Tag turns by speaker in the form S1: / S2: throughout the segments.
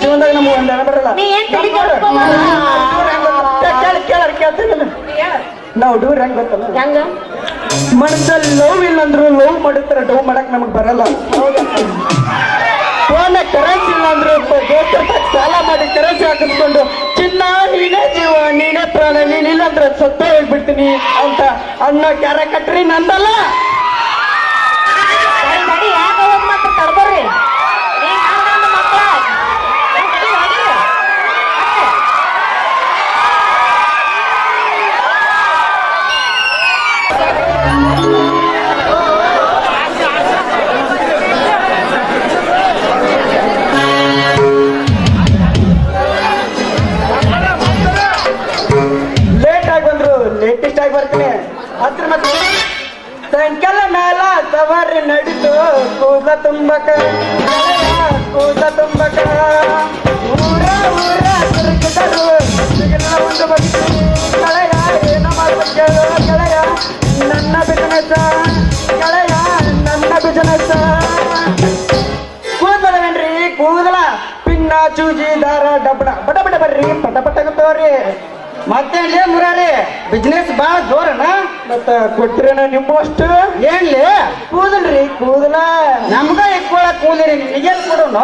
S1: ಜೀವನದಾಗ ನಮ್ಗೆ ಒಂದು ಹೆಣ ಬರಲ್ಲ. ಕೇಳ ಕೇಳಾರ ಕೇಳ್ತೀನಿ ನಾವು ಡೂರ್ ಹೆಂಗ್ ಗೊತ್ತಲ್ಲ?
S2: ಹೆಂಗ?
S1: ಮನಸ್ಸಲ್ಲಿ ಲವ್ ಇಲ್ಲ ಅಂದ್ರು ಲವ್ ಮಾಡಿರ್ತಾರೆ ಡವ್ ಮಾಡಕ್ ನಮಗ್ ಬರಲ್ಲ. ಫೋನ್ ಕರೆನ್ಸಿ ಇಲ್ಲ ಅಂದ್ರು ಸಾಲ ಮಾಡಿ ಕರೆನ್ಸಿ ಹಾಕಿಸ್ಕೊಂಡು ಚಿನ್ನ ನೀನೇ ಜೀವ ನೀನೇ ಪ್ರಾಣ ನೀನಿಲ್ಲ ಅಂದ್ರೆ ಸತ್ತ ಹೋಗ್ಬಿಡ್ತೀನಿ ಅಂತ ಅನ್ನೋ ಕ್ಯಾರ ಕಟ್ರಿ ನಂದಲ್ಲ. ಕೂದ ತುಂಬಕ ಕೂದ ತುಂಬಕ ಊರ ಊರ ತಿರುಗಿದರು ಸಿಗಲ್ಲ ಒಂದು ಬಂತು ಕಳೆಯ ಏನೋ ಮಾಡ್ಬೇಕು ಕೇಳು ಕಳೆಯ ನನ್ನ ಬಿಸಿನೆಸ್ ಕಳೆಯ ನನ್ನ ಬಿಸಿನೆಸ್ ಕೂದಲವೇನ್ರಿ ಕೂದಲ ಪಿನ್ನ ಚೂಜಿ ದಾರ ಡಬ್ಬಣ ಬಡ ಬಡ ಬರ್ರಿ ಪಟ ಪಟ ತಗೋರಿ ಮತ್ತೇನ್ಲೇ ಮುರಾರಿ? ಬಿಸ್ನೆಸ್ ಬಾಳ ಜೋರನ? ಮತ್ತ ಕೊಟ್ಟಿರೇನ ನಿಮ್ಮಷ್ಟು ಏನ್ಲಿ ಕೂದಲ್ರಿ ಕೂದಲ. ನಮ್ಗ ಇಕ್ಕೊಳ ಕೂದಲಿ ನಿಗೇನ್ ಕೊಡೋಣ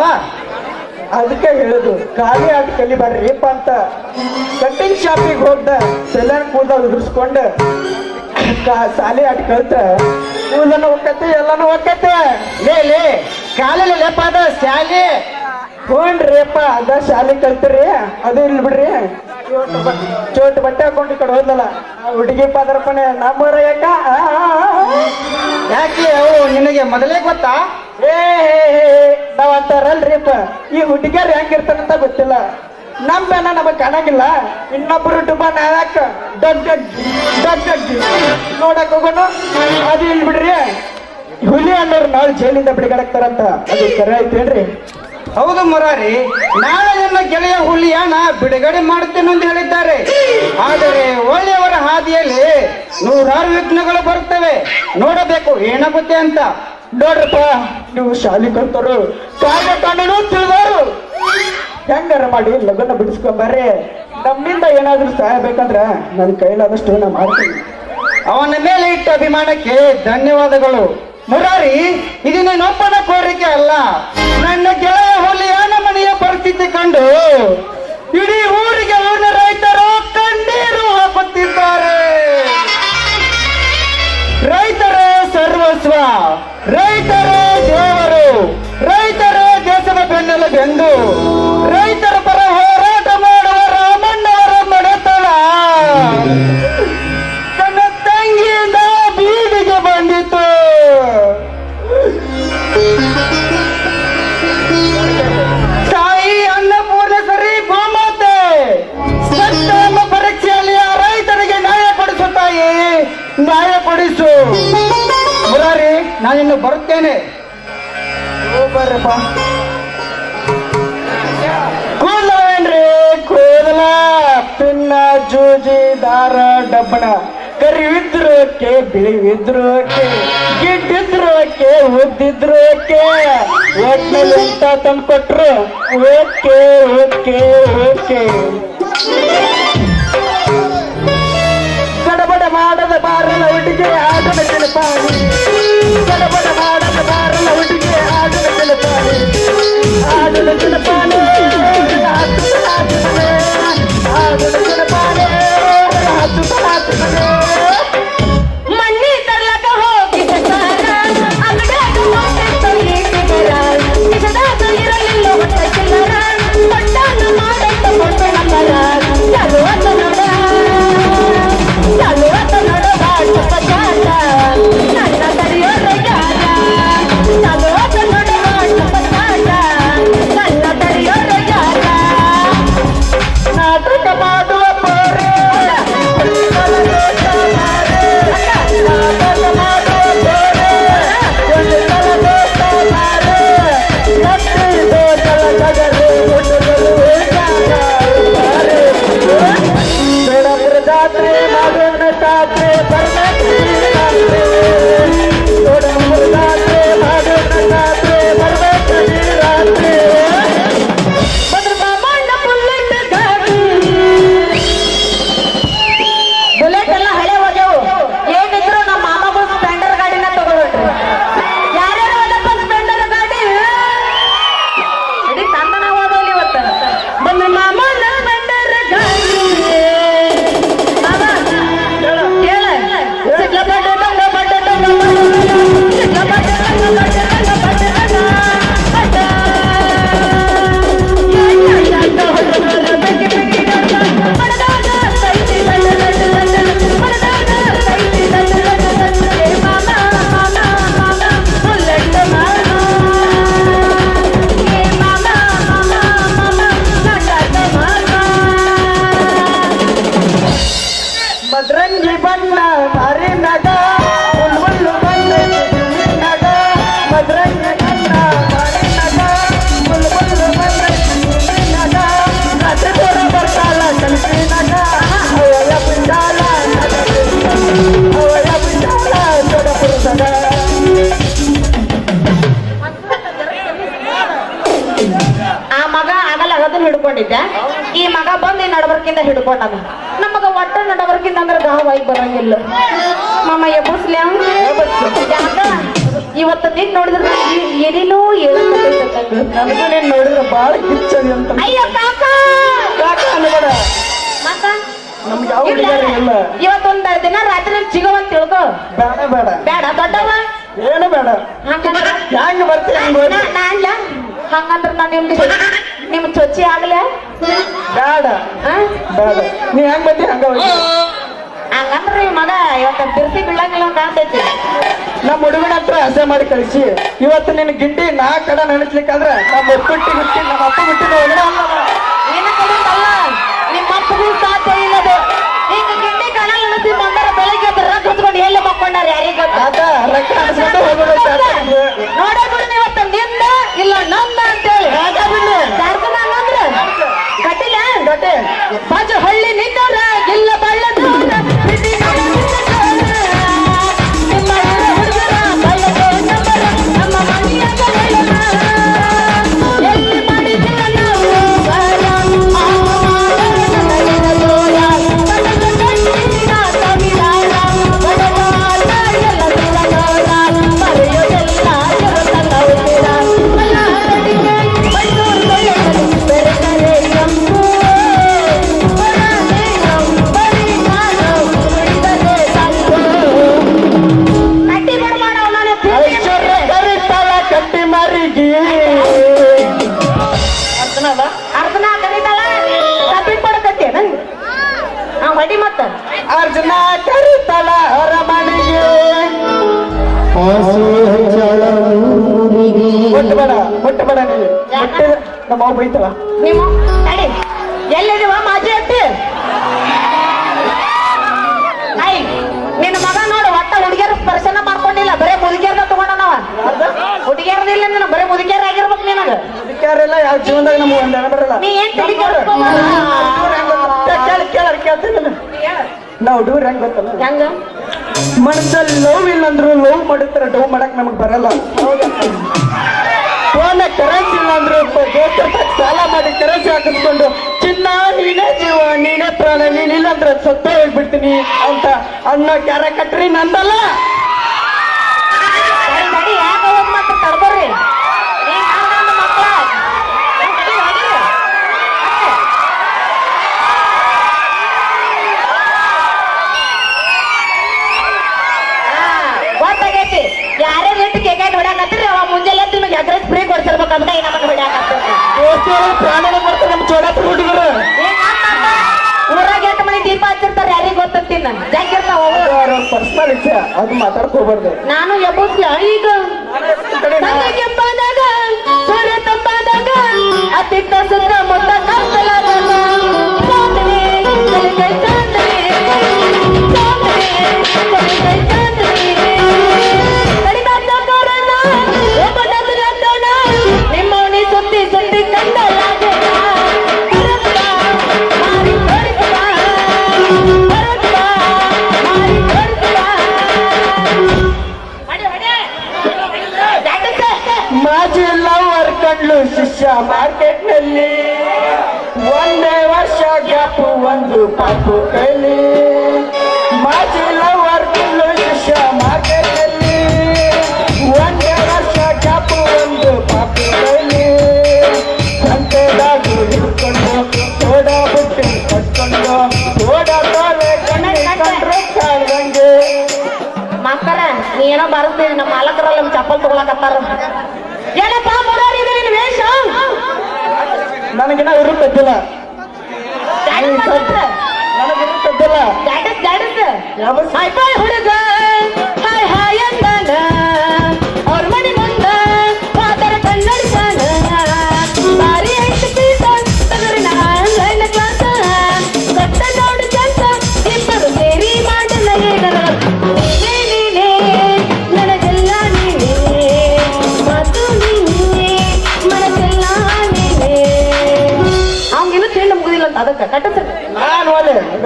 S1: ಅದಕ್ಕೆ ಹೇಳುದು ಖಾಲಿ ಆಟ ಕಲಿಬಾರ್ರಿಪ್ಪ ಅಂತ. ಕಟ್ಟಿಂಗ್ ಶಾಪಿಗೆ ಹೋಗ್ದ ಸೆಲ್ಲರ್ ಕೂದ ಉದುರ್ಸ್ಕೊಂಡು ಸಾಲಿ ಆಟ ಕಲ್ತ ಕೂದಲನ್ನು ಹೋಗತ್ತೆ ಎಲ್ಲಾನು ಹೋಗತ್ತೆ ಲೇ ಲೇ ಕಾಲಲ್ಲಿ ಲೇಪ ಅದ ಶಾಲೆ ಹ್ಞೂನ್ರಿಪ್ಪ ಅದ ಶಾಲೆ ಕಲ್ತ್ರಿ ಅದು ಇಲ್ಲಿ ಬಿಡ್ರಿ. ಚೋಟ್ ಬಟ್ಟೆ ಹಾಕೊಂಡು ಈ ಕಡೆ ಹೋದ್ಲಲ್ಲ ಹುಡುಗಿ ಪಾದರ್ಪಣೆ ನಮ್ಮೂರ ಯಾಕ. ಯಾಕೆ ಅವು ನಿನಗೆ ಮೊದಲೇ ಗೊತ್ತಾ? ಏ ಹೇ, ಹೇ, ನಾವ್ ಅಂತಾರಲ್ರಿಪ್ಪ ಈ ಹುಡುಗಿಯರ್ ಹೆಂಗಿರ್ತಾರಂತ ಗೊತ್ತಿಲ್ಲ. ನಮ್ಮೇನ ನಮಗ್ ಕಾಣಂಗಿಲ್ಲ. ಇನ್ನೊಬ್ರು ಡುಬ ನಾಯಕ ದೊಡ್ಡ ದೊಡ್ಡ ನೋಡಕ್ ಹೋಗೋಣ ಅದು ಇಲ್ಲಿ ಬಿಡ್ರಿ ಹುಲಿ ಅನ್ನೋರು ನಾಳೆ ಜೈಲಿಂದ ಬಿಡುಗಡಾಗ್ತಾರಂತ ಅದು ಕರೆ ಐತೇನ್ರಿ
S3: ಹೌದು ಮುರಾರಿ, ನಾಳೆ ನನ್ನ ಗೆಳೆಯ ಹುಲಿಯನ್ನ ಬಿಡುಗಡೆ ಮಾಡುತ್ತೇನೆ ಅಂತ ಹೇಳಿದ್ದಾರೆ. ಆದರೆ ಒಳ್ಳೆಯವರ ಹಾದಿಯಲ್ಲಿ ನೂರಾರು ವಿಘ್ನಗಳು ಬರುತ್ತವೆ. ನೋಡಬೇಕು ಏನಾಗುತ್ತೆ ಅಂತ.
S1: ನೋಡ್ರಪ್ಪ, ನೀವು ಶಾಲಿ ಕಲ್ತರು ಕಾಲ ಕಣ್ಣನು ತಿಳಿದವರು. ಹೆಂಗಾರ ಮಾಡಿ ಲಗ್ನ ಬಿಡಿಸ್ಕೊಂಬರ್ರಿ. ನಮ್ಮಿಂದ ಏನಾದ್ರೂ ಸಹಾಯ ಬೇಕಂದ್ರೆ ನನ್ನ ಕೈಲಾದಷ್ಟು ನಾ ಮಾಡ್ತೀನಿ.
S3: ಅವನ ಮೇಲೆ ಇಟ್ಟ ಅಭಿಮಾನಕ್ಕೆ ಧನ್ಯವಾದಗಳು. ಮುರಾರಿ, ಇದು ನೀನೊಬ್ಬನ ಕೋರಿಕೆ ಅಲ್ಲ. ನನ್ನ ಗೆಳೆಯ ಹುಲಿಯನ ಮನೆಯ ಪರಿಸ್ಥಿತಿ ಕಂಡು ಇಡೀ ಊರಿಗೆ ಊರಿನ ರೈತರು ಕಣ್ಣೀರು ಹಾಕುತ್ತಿದ್ದಾರೆ. ರೈತರೇ ಸರ್ವಸ್ವ, ರೈತರೇ ದೇವರು, ರೈತರೇ ದೇಶದ ಬೆನ್ನೆಲುಬೆಂದು, ರೈತರ ಪರ ಹೋರಾಟ ಮಾಡುವ ರಾಮಣ್ಣವರ ಮನೆತನ. ಬಂದಿತು ಅನ್ನಪೂರ್ಣ ಸರಿ ಗೋಮಾತೆ ಸತ್ತಮ್ಮ ಪರೀಕ್ಷೆಯಲ್ಲಿ ಆ ರೈತರಿಗೆ ನ್ಯಾಯ ಪಡಿಸು ತಾಯಿ, ನ್ಯಾಯ ಕೊಡಿಸು. ಮುರಾರಿ ನಾನಿನ್ನು ಬರುತ್ತೇನೆ.
S1: ಬರ್ರಪ್ಪ ಕೂದಲೇನ್ರಿ ಕೂದಲ, ಪಿನ್ನ, ಜೂಜಿ, ದಾರ, ಡಬ್ಬಣ. ಕರಿವಿದ್ರು ಓಕೆ ಬಿಳಿವಿದ್ರು ಓಕೆ ಗಿಡ್ಡಿದ್ರು ಓಕೆ ಉದ್ದಿದ್ರು ಓಕೆ ಒಟ್ನಲ್ಲಿ ಅಂತ ತಂದ್ಕೊಟ್ರು ಓಕೆ ಓಕೆ ಓಕೆ. ಗಡಬಡ ಮಾಡದ ಬಾರಲ ಉಡುಗೆ ಆಗದ ಕೆಲಪಾಣಿ ಗಡಬಡ ಮಾಡದ ಬಾರಲ ಉಡುಗೆ ಆಗದ ಕೆಲಪಾಣಿ ಆಗದ ಕೆಲಪಾಣಿ
S2: ಮಗ ಆಗಲ್ಲ ಅದನ್ನ ಹಿಡ್ಕೊಂಡಿದ್ದೆ. ಈ ಮಗ ಬಂದು ಈ ನಡವರ್ಕಿಂದ ಹಿಡ್ಕೊಂಡದ ನಮಗ ಒಟ್ಟ ನಡವರ್ಕಿಂದ ಅಂದ್ರೆ ದಾಹವಾಗಿ ಬರಂಗಿಲ್ಲ. ಮಮ್ಮ ಎಬ್ಬಸ್ಲಿ ಇವತ್ತು ನೀನ್ ನೋಡಿದ್ರೆ ಏನೇನೋ ಹೇಳಕತ್ತೈತೆ
S1: ನನಗೂ ನೀನ್ ನೋಡಿದ್ರೆ ಬಾಳ ಕಿಚ್ಚದಿ ಅಂತ.
S2: ಅಯ್ಯೋ ಕಾಕ
S1: ಯಾಕ ಅನ್ಬೇಡ?
S2: ಮತ್ತ?
S1: ನಮ್ಗೆ ಯಾವ ಹುಡುಗಿಯರು ಇಲ್ಲ.
S2: ಇವತ್ತೊಂದ್ ದಿನ ರಾತ್ರಿ ಸಿಗೋವಂತ ತಿಳ್ಕೊ
S1: ಬೇಡ ಬೇಡ.
S2: ಬೇಡ ದೊಡ್ಡವ?
S1: ಏನು ಬೇಡ? ಹಂಗ ಬರ್ತೀನಿ ಹೋಗಿ
S2: ನಾ- ನಿಮ್ ಹಂಗಂದ್ರ ನಿಮ್ ಚೊಚ್ಚಿ ಆಗ್ಲ?
S1: ಬೇಡ. ಬೇಡ. ನೀ ಹೆಂಗ್ ಬಂದಿ ಹಂಗ ಹೋಗಿ?
S2: ಹಂಗಂದ್ರ ಮಗ ಇವತ್ತ ಬಿರ್ಸಿ ಬೀಳಂಗಿಲ್ಲ ಅಂತ ಕಾಣ್ತೈತಿ
S1: ನಮ್ಮ ಹುಡುಗನ ಹತ್ರ ಹಸೆ ಮಾಡಿ ಕಳಿಸಿ. ಇವತ್ತು ನಿನ್ ಗಿಂಡಿ ನಾ ಕಡ ಅಂದ್ರೆ ನಮ್ಮ ಕುಟ್ಟಿ ಹುಟ್ಟಿ ನಮ್ಮ ಅಪ್ಪ ಹುಟ್ಟಿದ ಏನು ಅಲ್ಲ
S2: ನಿನ್ನ ಕಡೆಯಿಂದಲ್ಲ ನಿಮ್ಮ ಅಪ್ಪಗೂ ಸಾಧ್ಯ ಇಲ್ಲದು. ಈಗ ಗಿಂಡಿ ಕಣ ನೆನೆಸಿ ಬಂದರ ಬೆಳಿಗ್ಗೆ ಕುತ್ಕೊಂಡು ಹೊತ್ಕೊಂಡು ಎಲ್ಲಿ ಮಕ್ಕೊಂಡಾರ ಯಾರಿಗೆ
S1: ಆತ ರೊಕ್ಕ ಅನ್ಸ್ಕೊಂಡು ಹೋಗೋದು ಜಾತ್ರೆಗೆ.
S2: ಇಲ್ಲ ನಂದ ಅಂತೇಳಿ. ಕಟ್ಟಿಲ್ಲ?
S1: ದೊಡ್ಡ.
S2: ಬಾಜು ಹಳ್ಳಿ ನಿನ್ನೋರ ಹೊಡಿ ಮತ್ತ
S1: ಅರ್ಜುನ ಕರಿತಲ ಹೊರ ಒಟ್ಟು ಬೇಡ ಒಟ್ಟು ಬೇಡ ನೀವು ಒಟ್ಟು ನಮ್ಮ ಬೈತಳ.
S2: ನಡಿ. ಎಲ್ಲಿದೀವ ಮಾಜಿ ಅತ್ತಿ? ಐ ನಿನ್ನ ಮಗ ನೋಡು ಒಟ್ಟ ಹುಡುಗಿಯರ ಸ್ಪರ್ಶನ ಮಾಡ್ಕೊಂಡಿಲ್ಲ. ಬರೇ ಮುದುಕಿಯರ್ನ ತಗೊಂಡನವ ಹುಡುಗಿಯರ್ದಿಲ್ಲ ನಿನ್ನ ಬರೇ ಮುದುಕಿಯರ್ ಆಗಿರ್ಬೇಕು ನಿನಗ.
S1: ಅದಕ್ಕಾರೆಲ್ಲ ಯಾವ ಜೀವನದಾಗ ನಮ್ಗೆ ಒಂದ್ ಬರಲ್ಲ.
S2: ನೀ ಏನ್ ಕೆಡಿಸ್ಕೊಬೇಡ.
S1: ಕೇಳ ಕೇಳ ಕೇಳ್ತೀನಿ ನಾವು ಡೂರ್ ಹೆಂಗ್ ಗೊತ್ತಲ್ಲ?
S2: ಹೆಂಗ?
S1: ಮನಸ್ಸಲ್ಲಿ ಲವ್ ಇಲ್ಲ ಅಂದ್ರು ಲವ್ ಮಾಡುತ್ತಾರೆ ಡವ್ ಮಾಡಕ್ ನಮಗ್ ಬರಲ್ಲ. ಫೋನ್ ಕರೆನ್ಸಿ ಇಲ್ಲ ಅಂದ್ರು ದೋಸ್ತರ ಸಾಲ ಮಾಡಿ ಕರೆನ್ಸಿ ಹಾಕಿಸ್ಕೊಂಡು ಚಿನ್ನ ನೀನೇ ಜೀವ ನೀನೇ ಪ್ರಾಣ ನೀನಿಲ್ಲ ಅಂದ್ರೆ ಸತ್ತ ಹೋಗ್ಬಿಡ್ತೀನಿ ಅಂತ ಅನ್ನೋ ಕ್ಯಾರ ಕಟ್ರಿ ನಂದಲ್ಲ. ಅದು ಮಾತಾಡ್ಕೋಬಾರ್ದು.
S2: ನಾನು ಎಬ್ಬಸ್ಲ ಈಗ
S1: ಮಾಜಿ ಲವರ್ ಕಂಡ್ಲು ಶಿಷ್ಯ ಮಾರ್ಕೆಟ್ನಲ್ಲಿ ಒಂದೇ ವರ್ಷ ಗ್ಯಾಪು, ಒಂದು ಪಾಪು ಕೈಲಿ. ಮಾಜಿ ಲವರ್ ಕಂಡ್ಲು ಶಿಷ್ಯ ಮಾರ್ಕೆಟ್ನಲ್ಲಿ ಒಂದೇ ವರ್ಷ ಗ್ಯಾಪು, ಒಂದು ಪಾಪು ಕೈಲಿ. ಸಂತೆದಾಗು ಹಿಡ್ಕೊಂಡು ಸೋಡಾ ಬುಟ್ಟಿ ಕಟ್ಕೊಂಡು ಸೋಡಾ ತಾಳೆ ಕಣ್ಣಿ ಕಂಡ್ರೆ ಕಾಣ್ದಂಗೆ
S2: ಮಾಸ್ತರ, ನೀ ಏನೋ ಬರ್ತೀನಿ ನಮ್ಮ ಮಾಲಕರಲ್ಲಿ ನಮ್ಮ ಚಪ್ಪಲ್ ತಗೊಳಕತ್ತಾರ. ಜಾಡಿಸ್
S1: ಯಾವ
S2: ನನಗಿನ ಬಾಯ್ ಹುಡುಗ. ಹಾಯ್ ಹಾಯ್ ಅಂದಾನ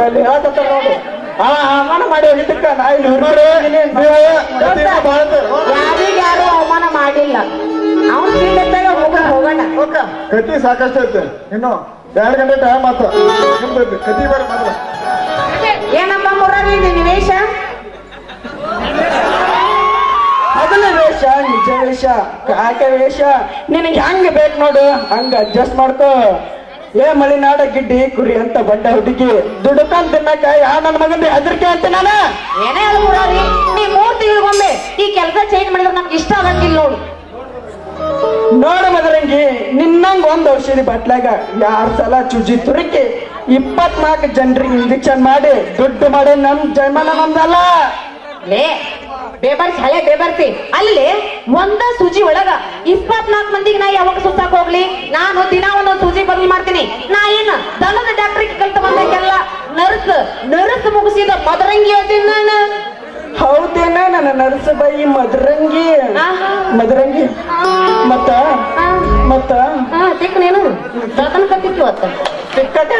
S1: ಅಲ್ಲಿ ಹೇಳಕತ್ತಾರ ನೋಡು. ಆ ಅವಮಾನ ಮಾಡಿ ಹೋಗಿದ್ದಕ್ಕ ನಾ ಇಲ್ಲಿ
S2: ಯಾರಿಗ ಯಾರು ಅವಮಾನ ಮಾಡಿಲ್ಲ. ಅವ್ನ ಹೋಗೋಣ. ಹೋಗೋಣ
S3: ಕತಿ ಸಾಕಷ್ಟು ಐತೆ. ಇನ್ನು ಎರಡು ಗಂಟೆ ಟೈಮ್ ಆತ. ನಿಮ್ದು ಕತಿ ಬೇರೆ ಮಾತ್ರ.
S2: ಏನಪ್ಪ ಮುರಾರಿ ನಿನ್ ವೇಷ?
S1: ಅದನ್ನ ವೇಷ ನಿಜ ವೇಷ ಕಾಕ ವೇಷ. ನಿನಗೆ ಹೆಂಗ್ ಬೇಕು ನೋಡು. ಹಂಗ ಅಡ್ಜಸ್ಟ್ ಮಾಡ್ಕೋ. ಏ ಮಲೆನಾಡ ಗಿಡ್ಡಿ ಕುರಿ ಅಂತ ಬಂಡ ಹುಡುಗಿ ದುಡ್ಕೊಂಡ್ ತಿನ್ನಕ ಯಾ ನನ್ನ ಮಗನೇ ಹೆದರಿಕೆ ಅಂತ ನಾನು.
S2: ಏನೇ ಹೇಳ್ಬೋದ್ರಿ ನೀ ಮೂರ್ ತಿಂಗಳಿಗೊಮ್ಮೆ ಈ ಕೆಲಸ ಚೇಂಜ್ ಮಾಡಿದ್ರೆ ನಮ್ಗೆ ಇಷ್ಟ ಆಗಂಗಿಲ್ಲ ನೋಡು.
S1: ನೋಡು ಮದರಂಗಿ ನಿನ್ನಂಗ್ ಒಂದ್ ಔಷಧಿ ಬಟ್ಲಾಗ ಯಾರ್ ಸಲ ಚುಜಿ ತುರುಕಿ ಇಪ್ಪತ್ನಾಲ್ಕು ಜನರಿಗೆ ಇಂಜೆಕ್ಷನ್ ಮಾಡಿ ದುಡ್ಡು ಮಾಡಿ ನಮ್ ಜನ್ಮನ ನಮ್ದಲ್ಲ
S2: ಲೇ ಬೇಬರ್ಸಿ, ಹಳೆ ಬೇಬರ್ಸಿ. ಅಲ್ಲಿ ಒಂದ ಸೂಜಿ ಒಳಗ ಇಪ್ಪತ್ನಾಲ್ಕು ಮಂದಿಗೆ ನಾ ಯಾವಾಗ ಸುತ್ತಾಕ ಹೋಗ್ಲಿ? ನಾನು ದಿನ ಒಂದೊಂದು ಸೂಜಿ ಬದಲು ಮಾಡ್ತೀನಿ. ನಾ ಏನ ದನದ ಡಾಕ್ಟ್ರಿಗೆ ಕಲ್ತ ಬಂದಕ್ಕೆಲ್ಲ ನರ್ಸ್ ನರ್ಸ್ ಮುಗಿಸಿದ ಮದರಂಗಿ ನಾನು
S1: ಹೌದೇನ ನನ್ನ ನರಸಬಾಯಿ ಮದರಂಗಿ. ಮದರಂಗಿ? ಮತ್ತ? ಮತ್ತ?
S2: ತಿಕ್ಕನೇನು? ತಿಕ್ ನೀನು ದನ ಕತ್ತಿತ್ತು ಅತ್ತ
S1: ತಿಕ್ಕಟ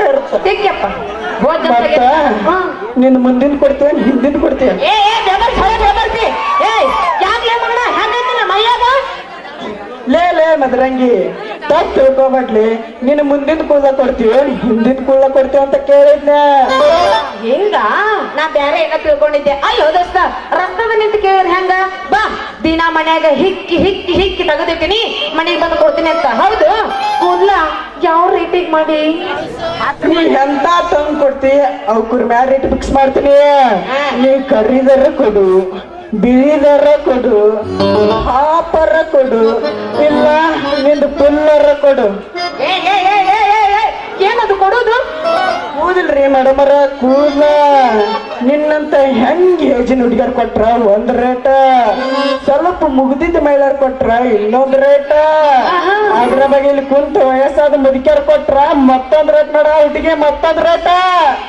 S1: ಇರುತ್ತೆ
S2: ತಿಕ್ಕಪ್ಪ
S1: ಮತ್ತ?
S2: ಜೊತೆಗೆ- ಹಾ.
S1: ನಿನ್ ಮುಂದಿನ ಕೊಡ್ತೇನೆ ಹಿಂದಿನ ಕೊಡ್ತೇನೆ?
S2: ಏ ಏ ಏ ಯಾಕೆ ಮಗನ? ಹಂಗೈತಿಲ್ಲ ಮೈಯಾಗ?
S1: ಲೇ ಲೇ ಮದರಂಗಿ. ತಪ್ಪು ತಿಳ್ಕೊಬೇಡ್ಲಿ. ನಿನ್ನ ಮುಂದಿನ ಕೂಲ ಕೊಡ್ತೀವಿ. ಹಿಂದಿನ ಕೂಲ ಕೊಡ್ತೀವಿ ಅಂತ ಕೇಳಿದ್ನ.
S2: ಹಿಂಗ? ನಾ ಬ್ಯಾರೆ ಏನ ತಿಳ್ಕೊಂಡಿದ್ದೆ. ಅಲ್ಲೋ ದೋಸ್ತ ರಸ್ತದ ನಿಂತ ಕೇಳಿದ್ರೆ ಹೆಂಗ? ಬಾ ದಿನ ಮನ್ಯಾಗ ಹಿಕ್ಕಿ ಹಿಕ್ಕಿ ಹಿಕ್ಕಿ ತೆಗೆದಿಟ್ಟಿನಿ. ಮನೆಗೆ ಬಂದು ಕೊಡ್ತೀನಿ ಅಂತ. ಹೌದು? ಕೂದ್ಲ ಯಾವ ರೇಟಿಗೆ ಮಾಡಿ?
S1: ನೀ ಎಂತ ತಂದ್ ಕೊಡ್ತಿ? ಅವ್ಕುರ್ ಮ್ಯಾಲ ರೇಟ್ ಫಿಕ್ಸ್ ಮಾಡ್ತೀನಿ. ನೀ ಕರಿದರ ಕೊಡು. ಬಿಳಿದರ ಕೊಡು ಹಾಪರ ಕೊಡು ಇಲ್ಲ ನಿಂದು ಪುಲ್ಲರ ಕೊಡು.
S2: ಏ, ಏನದು ಕೊಡೋದು?
S1: ಕೂದಲ್ರಿ ಮೇಡಮರ ಕೂದಲ. ನಿನ್ನಂತ ಹೆಂಗ್ ಹೆಜ್ಜಿನ ಹುಡುಗರ್ ಕೊಟ್ರ? ಒಂದ್ ರೇಟ. ಸ್ವಲ್ಪ ಮುಗ್ದಿದ್ದ ಮಹಿಳೆಯರ್ ಕೊಟ್ರ? ಇನ್ನೊಂದ್ ರೇಟ. ಅದ್ರ ಬಗ್ಗೆ ಇಲ್ಲಿ ಕುಂತ ವಯಸ್ಸಾದ ಮುದುಕಿಯರ್ ಕೊಟ್ರ? ಮತ್ತೊಂದ್ ರೇಟ್ ನೋಡ ಹುಡುಗಿ ಮತ್ತೊಂದ್ ರೇಟ.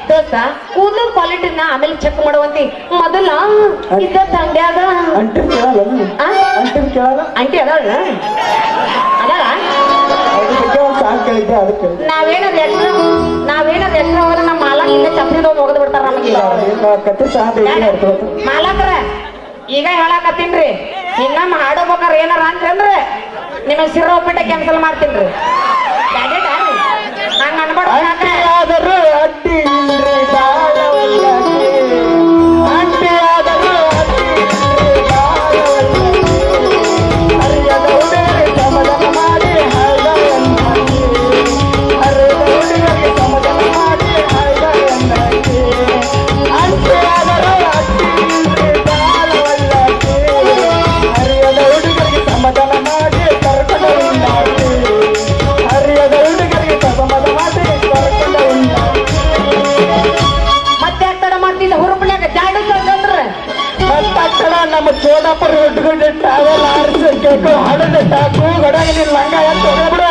S2: ದೋಸ್ತ ಕೂದಲ ಕ್ವಾಲಿಟಿನ ಆಮೇಲೆ ಚೆಕ್ ಮಾಡುವಂತಿ. ಮೊದಲ ಇದ್ದ
S1: ಅಂಟಿನ್ ಕೇಳಲ್ಲ
S2: ಆ?
S1: ಅಂಟಿನ್ ಕೇಳಲ್ಲ?
S2: ಅಂಟಿ ಅದಾಳ. ಅದಾಳ?
S1: ಕೇಳಿದ್ದೆ ಅದಕ್ಕೆ.
S2: ನಾವೇನಾದ್ರು ಎಕ್ಸ್ಟ್ರಾ ನಾವೇನಾದ್ರು ಎಕ್ಸ್ಟ್ರಾ ಹೋದ್ರೆ ನಮ್ಮ ಹೋಗದ್ ಬಿಡ್ತಾರ ನಮಗೆ?
S1: ಕತೆ ಈಗ
S2: ಮಾಲಕ್ರ ಈಗ ಹೇಳಕತ್ತೀನ್ರಿ. ಇನ್ನೊಮ್ಮೆ ಹಾಡೋಬೇಕಾರೆ ಏನಾರ ಅಂತಂದ್ರೆ ನಿಮಗೆ ಸಿರ ಉಪ್ಪಿಟ್ಟ ಕ್ಯಾನ್ಸಲ್ ಮಾಡ್ತೀನ್ರಿ. ಹಂಗ ಅನ್ಬಾರ್ದು
S1: ಅಂಟಿ ಆದರೂ ಅಡ್ಡಿ. ಕೇಕು ಹಡದ ಟಾಕು ಗಡಗ ನಿನ್ ಲಂಗ ಎತ್ತ ಹೋಗ್ಬಿಡ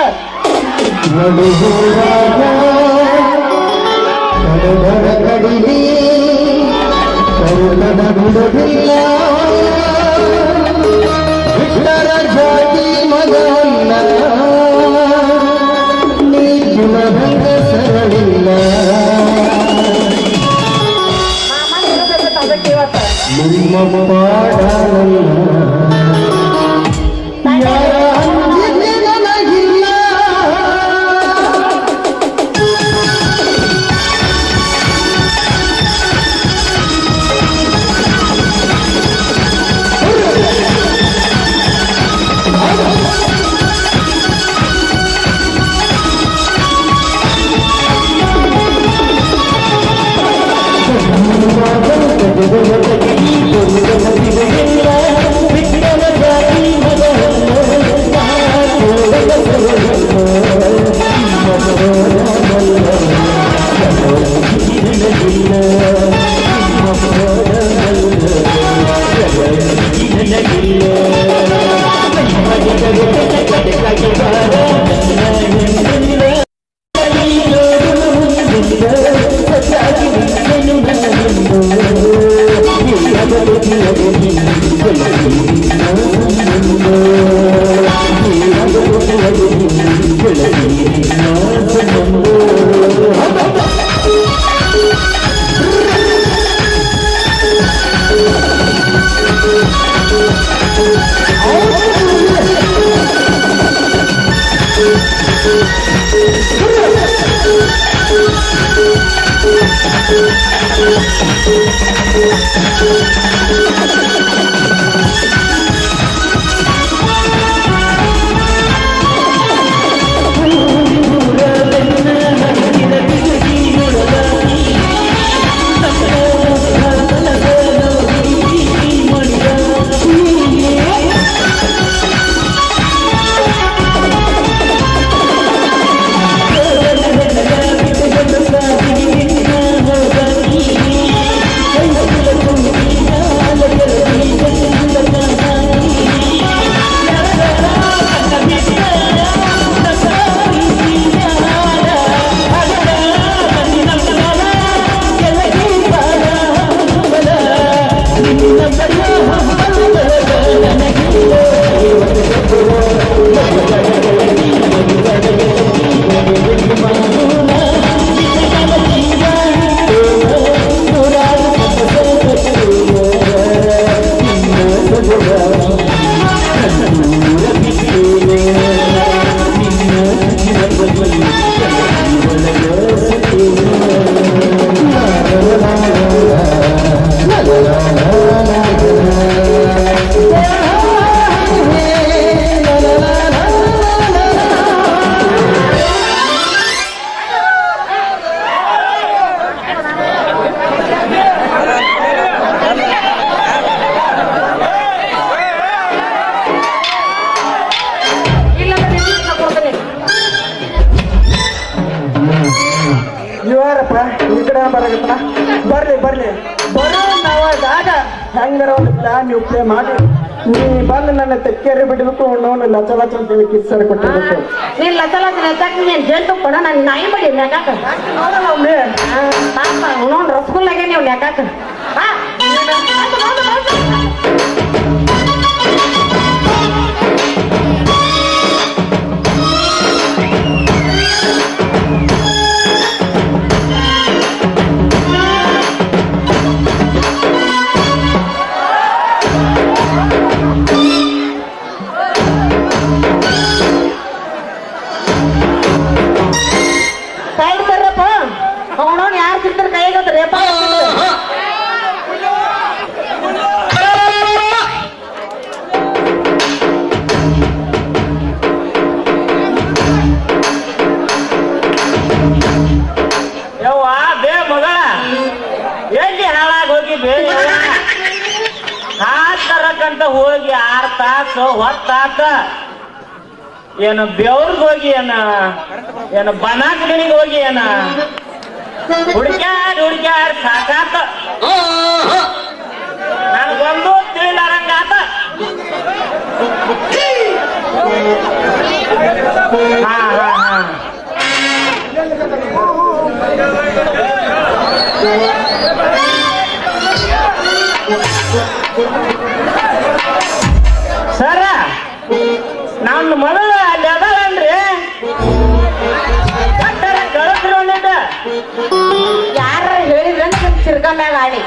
S1: ಹೆಂಗಾರ ಒಂದು ಪ್ಲಾನ್ ನೀವು ಪ್ಲೇ ಮಾಡಿ ನೀ ಬಂದು ನನ್ನ ತೆಕ್ಕೇರಿ ಬಿಡಬೇಕು ಅನ್ನೋನು ಲಚ ಲಚ ಅಂತೇಳಿ ಕಿಸ್ಸರ್ ಕೊಟ್ಟಿರ್ಬೇಕು
S2: ನೀನ್ ಲಚ ಲಚ ನೀ ನೀನ್ ಕೊಡ ನನ್ ನಾಯಿ ಬಡಿ
S1: ಒಮ್ಮೆ.
S2: ಪಾಪ ನೋಡ್ ರಸಗುಲ್ಲಾಗೆ ನೀವು ನೆಕಾಕ ಬಾ.
S4: ಯವ್ವ, ಬೇ ಮಗ. ಎಲ್ಲಿ ಹಾಳಾಗಿ ಹೋಗಿ ಬೇ ಹಾತ್ ತರಕಂತ ಹೋಗಿ ಆರ್ ತಾಸು ಹೊತ್ತಾತ ಏನು ಬೆವ್ರಿಗೆ ಹೋಗಿ ಏನ? ಏನು ಬನಾಕಣಿಗೆ ಹೋಗಿ ಏನ? ಹುಡ್ಕ್ಯಾಡ್ ಹುಡ್ಕ್ಯಾಡ್ ಸಾಕಾತ. ನನಗೊಂದು ಹಾ ಹಾ ಹಾ. ಸರ ನನ್ನ ಮೊದಲು ಅಲ್ಲಿ ಕಟ್ಟರ ಕಳಿಸ್ರಿ ಒಂದಿಟ್ಟು
S2: ಯಾರ ಹೇಳಿದ್ರೆ ಚಿರ್ಕ ಮ್ಯಾಗ ಆಡಿ.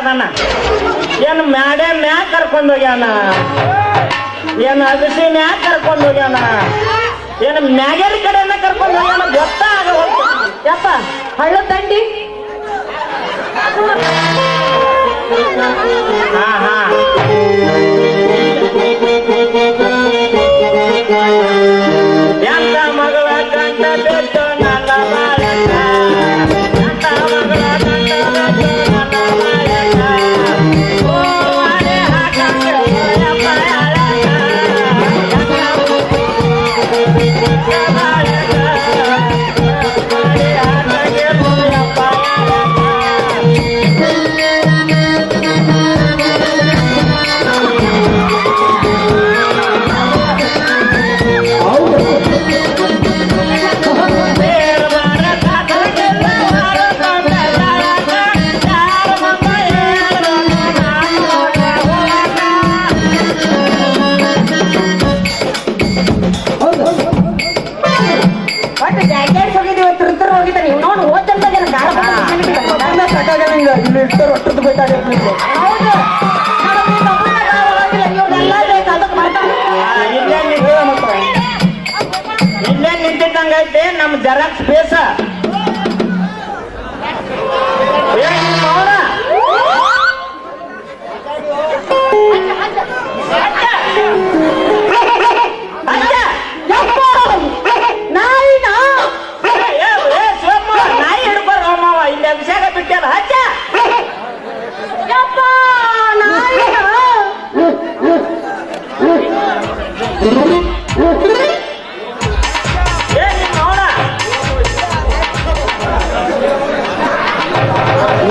S4: ಅದಾನ. ಏನು ಮ್ಯಾಡೆ ಮ್ಯಾಗ ಕರ್ಕೊಂಡು ಹೋಗ್ಯಾನ? ಏನು ಅಗಸಿ ಮ್ಯಾಗ ಕರ್ಕೊಂಡು ಹೋಗ್ಯಾನ? ಏನು ಮ್ಯಾಗೇರಿ ಕಡೆನ ಕರ್ಕೊಂಡು ಹೋಗ್ಯಾನ ಗೊತ್ತಾಗವಲ್ತು
S2: ಯಪ್ಪ, ಹಳ್ಳ ತಂಡಿ?
S4: ಹಾ ಹಾ. ನಿಂತಿದ್ದಂಗೈತೆ ನಮ್ ಜರಾಕ್ಸ್ ಬೇಸ ಏನ್ ನಿಮ್ಮ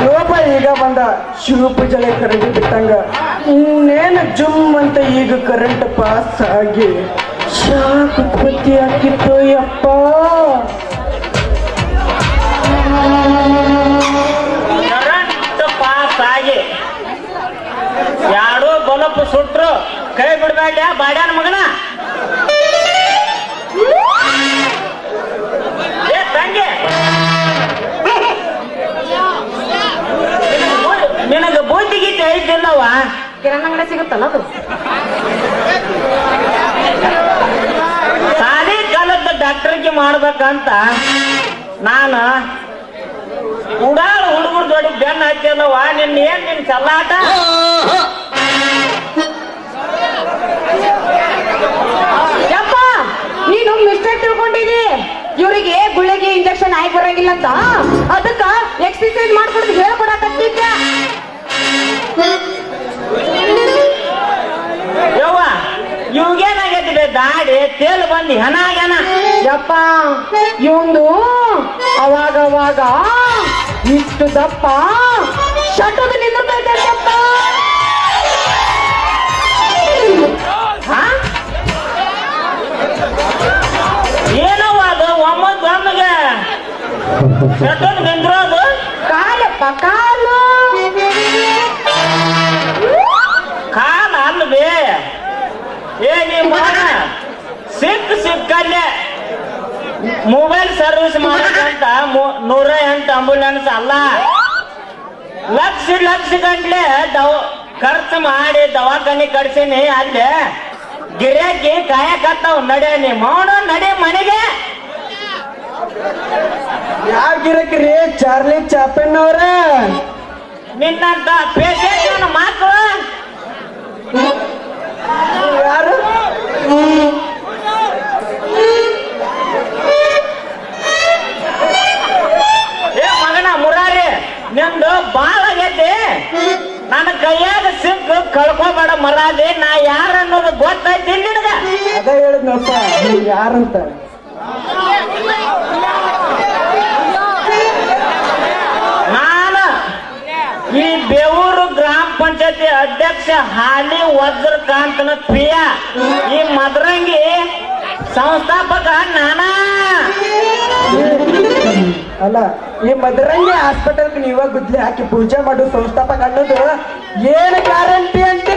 S1: ಲೋಪ ಈಗ ಬಂದ. ಶಿವಪೂಜಲೆ ಕರೆಂಟ್ ಬಿಟ್ಟಂಗ. ಇನ್ನೇನು ಜುಮ್ ಅಂತ ಈಗ ಕರೆಂಟ್ ಪಾಸ್ ಆಗಿ. ಶಾಕ್ ಉತ್ಪತ್ತಿ ಆಗಿತ್ತು ಯಪ್ಪ.
S4: ಕರೆಂಟ್ ಪಾಸ್ ಆಗಿ. ಯಾರೋ ಬಲಪ್ ಸುಟ್ರು, ಕೈ ಬಿಡ್ಬೇಡ ಬಾಡ್ಯಾನ ಮಗನ? ಐತಿಲ್ಲವ
S2: ಕಿರಾಣ ಅಂಗಡಿ ಸಿಗುತ್ತಲ್ಲ ಅದು?
S4: ಸಾಲಿ ಕಾಲದ ಡಾಕ್ಟರ್ಗೆ ಮಾಡ್ಬೇಕಂತ ನಾನು ಉಡಾಳ ಹುಡುಗರು ದೊಡ್ಡ ಬೆನ್ನ ಹತ್ತಿಲ್ಲವ ನಿನ್ನ ಏನ್ ನಿನ್ ಚಲ್ಲಾಟ?
S2: ಯಪ್ಪ ನೀನು ಮಿಸ್ಟೇಕ್ ತಿಳ್ಕೊಂಡಿದಿ? ಇವರಿಗೆ ಗುಳಿಗೆ ಇಂಜೆಕ್ಷನ್ ಆಗಿ ಬರಂಗಿಲ್ಲ ಅಂತ? ಅದಕ್ಕ ಎಕ್ಸರ್ಸೈಸ್ ಮಾಡ್ಕೊಡ್ದು ಹೇಳ್ಕೊಡಕತ್ತಿದ್ದೆ
S4: ಯವ್ವ ಇವಾಗೇನಾಗೈತಿ ದಾಡಿ? ತೇಲ್ ಬಂದು ಹೆಣ ಆಗ್ಯಾನ.
S2: ಯಪ್ಪ ಇವಂದು ಅವಾಗ ಅವಾಗ ಇಷ್ಟು ದಪ್ಪ. ಶಟದ ನಿಂದಿರ್ತೈತಪ್ಪ
S4: ಏನವ್ವ ಅದು? ಒಮ್ಮದ್ ಒಮ್ಮಗೆ ಸೆಟ್ಟನ್ ನಿಂದ್ರೋದು?
S2: ಕಾಲಪ್ಪ, ಕಾಲು.
S4: ಬೇ ಏ ನಿಮ್ಮ ಸಿಕ್ ಸಿಕ್ಕಲ್ಲೇ. ಮೊಬೈಲ್ ಸರ್ವಿಸ್ ಮಾಡಕ್ಕಂತ ನೂರ ಎಂಟು ಆಂಬುಲೆನ್ಸ್ ಅಲ್ಲ. ಲಕ್ಷ ಲಕ್ಷ ಗಂಟ್ಲೆ ದವ ಖರ್ಚು ಮಾಡಿ ದವಾಖಾನೆ ಕಡ್ಸೀನಿ ಅಲ್ಲಿ ಗಿರಾಕಿ ಕಾಯಕತ್ತಾವ್. ನಡೆ ನೀ ಮಾಡ ನಡೆ ಮನೆಗೆ.
S1: ಯಾವ ಗಿರಕ್ರಿ? ಚಾರ್ಲಿ ಚಾಪೆನ್ ಅವ್ರ
S4: ನಿನ್ನಂತ ಪೇಷಂಟ್ ಮಕ್ಕಳು
S1: ಯಾರು?
S4: ಏ ಮಗನ ಮುರಾರಿ ನಿಂದು ಬಾಳ ಆಗೈತಿ. ನನ್ನ ಕೈಯಾಗ ಸಿಕ್ಕು ಕಳ್ಕೊಬೇಡ ಮರಾದಿ ನಾ ಯಾರ ಅನ್ನೋದು ಗೊತ್ತೈತಿ ನಿನಗ?
S1: ಅದ ಹೇಳಿದ್ನಪ್ಪ ಯಾರಂತ
S4: ನಾನು ಈ ಬೇವೂರು ಗ್ರಾಮ ಪಂಚಾಯತಿ ಹಾಲಿ ವಜ್ರಕಾಂತನ ಪ್ರಿಯ. ಈ ಮದ್ರಂಗಿ ಸಂಸ್ಥಾಪಕ ನಾನಾ.
S1: ಅಲ್ಲ ಈ ಮದರಂಗಿ ಹಾಸ್ಪಿಟಲ್ ನೀವ ಗುದ್ಲಿ ಹಾಕಿ ಪೂಜೆ ಮಾಡು ಸಂಸ್ಥಾಪಕ ಅನ್ನೋದು ಏನ್ ಗ್ಯಾರಂಟಿ ಅಂತ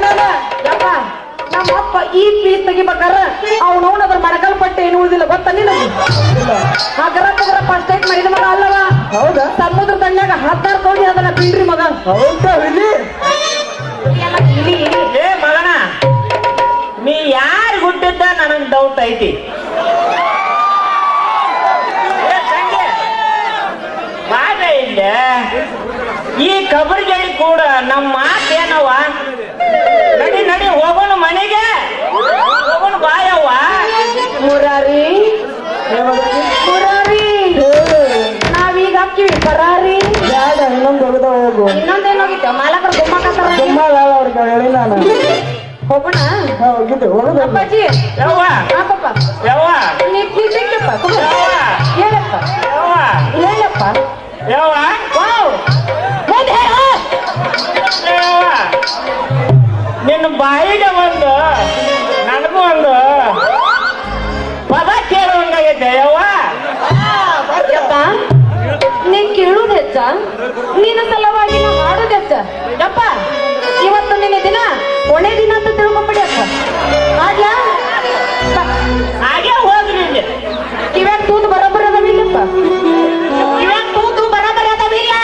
S2: ನಮ್ಮಪ್ಪ ಈ ಪೀಸ್ ತೆಗಿಬೇಕಾರ ಅವ್ನು ಅದ್ರ ಮಡಕಲ್ ಪಟ್ಟೆ ಏನು ಉಳಿದಿಲ್ಲ ಗೊತ್ತ ನಿನ್ನ ಆ ಗರ ಪಗರ ಫಸ್ಟ್ ಟೈಮ್ ಮಾಡಿದ ಮಗ ಅಲ್ಲವ?
S1: ಹೌದಾ?
S2: ಸಮುದ್ರ ದಂಡ್ಯಾಗ ಹತ್ತಾರು ಕೋಟಿ ಅದನ್ನ ಬಿಡ್ರಿ ಮಗ.
S1: ಹೌದಾ ಇಲ್ಲಿ
S4: ಏ ಮಗನ, ನೀ ಯಾರು ಹುಟ್ಟಿದ್ದ ನನಗ್ ಡೌಟ್ ಐತಿ. ಬಾರ ಇಲ್ಲೇ. ಈ ಕಬರ್ಗಳಿ ಕೂಡ ನಮ್ಮ ಮಾತೇನವ ನಡಿ ನಡಿ, ಹೋಗೋಣ ಮನೆಗೆ. ಹೋಗೋಣ ಬಾಯವ್ವ.
S2: ಮುರಾರಿ ಮುರಾರಿ. ಹಾಕಿವಿ ಪರಾರಿ
S1: ಬ್ಯಾಡ ಇನ್ನೊಂದು ಹೋಗದ ಹೋಗು.
S2: ಇನ್ನೊಂದೇನೋಗಿತ್ತು ಮಾಲಕರು ಗುಮ್ಮಕತ್ತಾರ
S1: ತುಂಬಾ ಅವ್ರಿಗೆ ಹೇಳಿ ನಾನು.
S2: ಹೋಗೋಣ
S1: ಹಾ, ಹೋಗಿದ್ದು
S2: ಅಪ್ಪಾಜಿ.
S4: ಯವ್ವ.
S2: ಹಾಕಪ್ಪ.
S4: ಯವ್ವ.
S2: ನೀ ನಿಂತಪ್ಪ ಹೇಳಪ್ಪ.
S4: ಯವ್ವ.
S2: ಹೇಳಪ್ಪ.
S4: ಯವ್ವ.
S2: ವಾವ್. ಮುಂದೆ ಹೇಳು.
S4: ಯವ್ವ. ನಿನ್ನ ಬಾಯಿಗೆ ಒಂದು ನನಗೂ ಒಂದು
S2: ನಿನ್ನ ಸಲವಾಗಿ ನಾ ಮಾಡೋದಕ್ಕ ಅಪ್ಪ ಇವತ್ತು ನಿನ್ನ ದಿನ ಕೊನೆ ದಿನ ಅಂತ ತಿಳ್ಕೊಂಬಿಡಿ ಅಪ್ಪ ಆಡ್ಲ
S4: ಹಾಗೆ ಹೋಗಿ ನಿಂಗೆ.
S2: ಇವಾಗ ತೂತು ಬರೋಬ್ಬರ ಅದಾವಿಲ್ಲಪ್ಪ
S5: ಇವಾಗ ತೂತು
S6: ಬರೋಬ್ಬರ ಅದಾವಿಲ್ಲ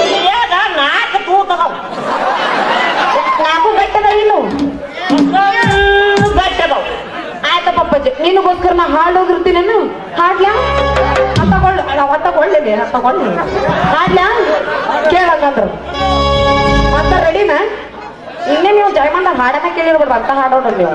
S6: ಕಿವ್ಯಾಗ ನಾಲ್ಕು ತೂತು ಅದಾವ. ನಾಲ್ಕು
S5: ಇನ್ನು. ಗಟ್ಟದವ ಆಯ್ತಪ್ಪ ಅಪ್ಪಾಜಿ
S6: ನಿನಗೋಸ್ಕರ ನಾ ಹಾಡೋಗಿರ್ತೀನೇನು ಹಾಡ್ಲಾ? ತಗೊಳ್ಳು ನಾವು
S2: ತಗೊಳ್ಳಿ ತಗೊಳ್ಳಿ. ಮಾಡ್ಲ ಕೇಳಂಗಂದ್ರು ಮತ್ತೆ ರೆಡಿನ ಇನ್ನೇ ನೀವು ಜಯಮಂದ ಹಾಡನ್ನ ಕೇಳಿರ್ಬೋದು ಅಂತ ಹಾಡೋಣ ನೀವು.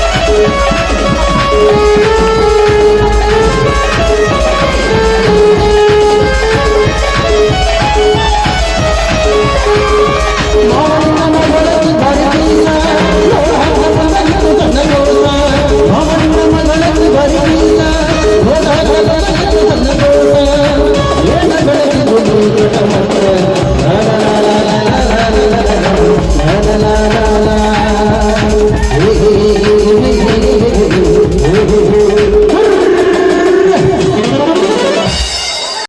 S2: Thank you.